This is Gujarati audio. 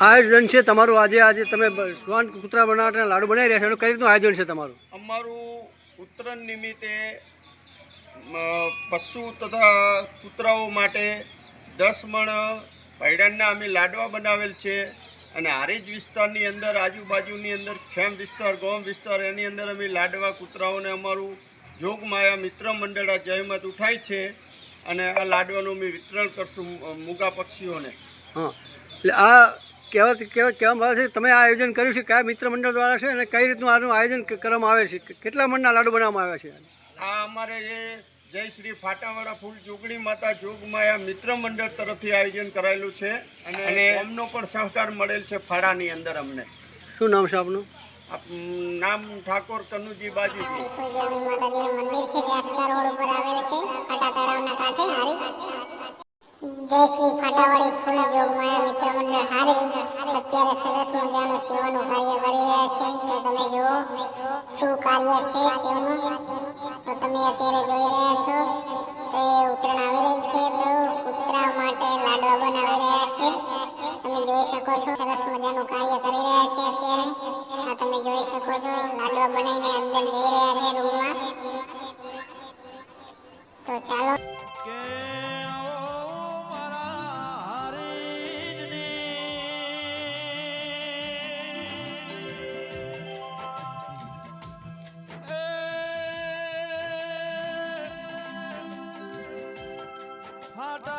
આયોજન છે તમારું. આજે આજે તમે સ્વાન શ્વાન કૂતરા બનાવવાના લાડુ બનાવી રહ્યા છો. એનું કઈ રીતનું આયોજન છે તમારું? અમારું ઉત્તરાયણ નિમિત્તે પશુ તથા કૂતરાઓ માટે દસ મણ પૈડાના અમે લાડવા બનાવેલ છે. અને હારીજ વિસ્તારની અંદર આજુબાજુની અંદર ખેમ વિસ્તાર ગોમ વિસ્તાર એની અંદર અમે લાડવા કૂતરાઓને અમારું જોગમાયા મિત્ર મંડળ આ જહેમત ઉઠાય છે. અને આ લાડવાનું અમે વિતરણ કરશું મૂગા પક્ષીઓને. હા. એટલે આ કહેવા કહેવા કહેવામાં આવે છે? તમે આ આયોજન કર્યું છે? કયા મિત્ર મંડળ દ્વારા છે? અને કઈ રીતનું આનું આયોજન કરવામાં આવે છે? કેટલા મણના લાડુ બનાવવામાં આવ્યા છે? આ અમારે જે જય શ્રી ફાટાવાળા ફૂલ જોગણી માતા જોગમાયા મિત્ર મંડળ તરફથી આયોજન કરાયેલું છે. અને એમનો પણ સહકાર મળેલ છે ફાળાની અંદર અમને. શું નામ છે આપનું? આપ, નામ ઠાકોર કનુજી બાજુ મંદિર છે રોડ ઉપર આવેલ છે. જય શ્રી ફાટાવાળી ફૂલ જોગમાયા મિત્ર મંડળ હારીજ અત્યારે સરસ મજાનું સેવાનું કાર્ય કરી રહ્યા છે. તમે જુઓ શું કાર્ય છે તેનું. તો તમે અત્યારે જોઈ રહ્યા છો તો એ ઉત્તરાયણ આવી રહી છે. તો ઉત્તરા માટે લાડવા બનાવી રહ્યા છે. તમે જોઈ શકો છો સરસ મજાનું કાર્ય કરી રહ્યા છે અત્યારે. આ તમે જોઈ શકો છો લાડવા બનાવીને અંદર જઈ રહ્યા છે રૂમમાં. તો ચાલો. ফাটা